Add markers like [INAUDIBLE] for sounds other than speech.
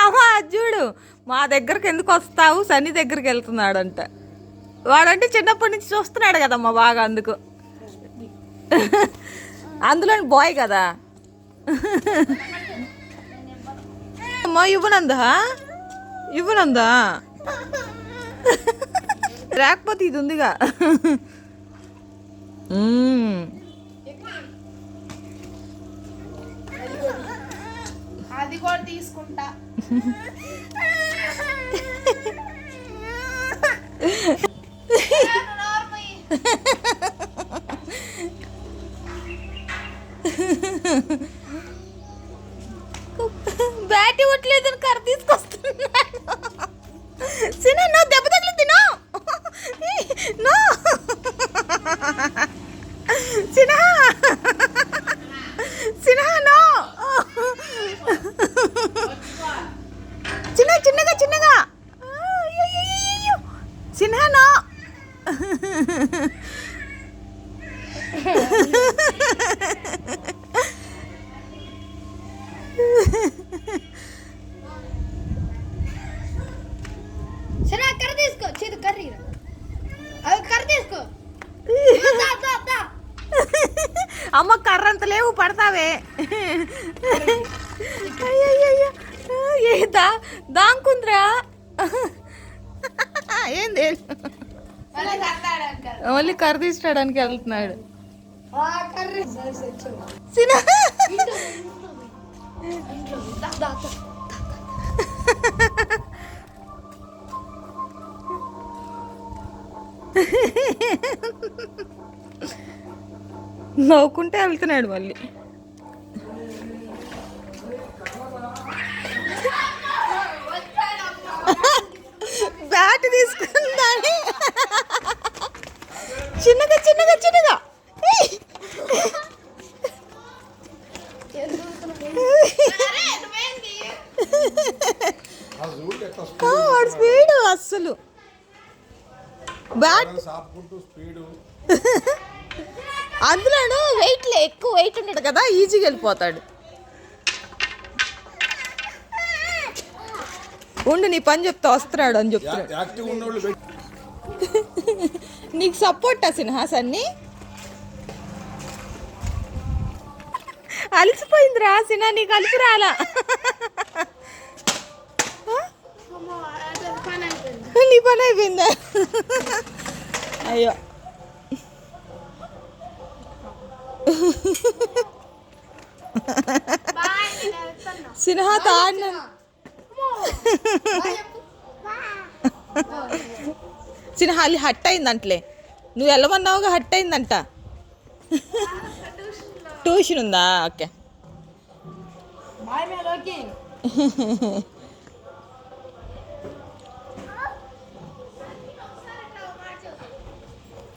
అమ్మా చూడు. మా దగ్గరకు ఎందుకు వస్తావు? సన్ని దగ్గరికి వెళ్తున్నాడంట. వాడంటే చిన్నప్పటి నుంచి చూస్తున్నాడు కదమ్మా బాగా అందుకు. అందులో బాయ్ కదా. అమ్మా ఇవ్వనందా ఇవ్వనందా లేకపోతే ఇది ఉందిగా. అది కూడా తీసుకుంటా. బ్యాట్ ఇవ్వట్లేదని కర్ర తీసుకొస్తున్నాడు సినా 金娜哈哈哈哈哈哈金娜金娜金娜金娜金娜哟哟哟哟金娜娜嗯哼哼哼哼嗯哼哼哼 అమ్మ కర్ర అంత లేవు పడతావే. అయ్యయ్యయ్యో. దా దాంకుందిరా. ఏంది? మళ్ళీ మళ్ళీ కర్ర తీసుకోవడానికి వెళ్తున్నాడు. నవ్వుకుంటే వెళ్తున్నాడు మళ్ళీ. బ్యాట్ తీసుకుందాని. చిన్నగా చిన్నగా చిన్నగా. వాడు స్పీడ్ అస్సలు. Bat speed. [LAUGHS] అందులోనూ వెయిట్ ఎక్కువ వెయిట్ ఉంటాడు కదా ఈజీగా వెళ్ళిపోతాడు. ఉండు నీ పని చెప్తా వస్తున్నాడు అని చెప్తున్నాడు. యాక్టివ్ ఉన్నోళ్ళు వెయిట్ నీకు సపోర్ట్ సిన్హాస్ అన్ని అలసిపోయింది రా సినా నీకు అలిసి రాలా. నీ పని అయిపోయిందా? అయ్యో. బాయ్ చెప్పు. సిన్హా అది హట్ అయిందంటలే. నువ్వు వెళ్ళమన్నావుగా హట్ అయిందంట. ట్యూషన్ ఉందా? ఓకే. [LAUGHS]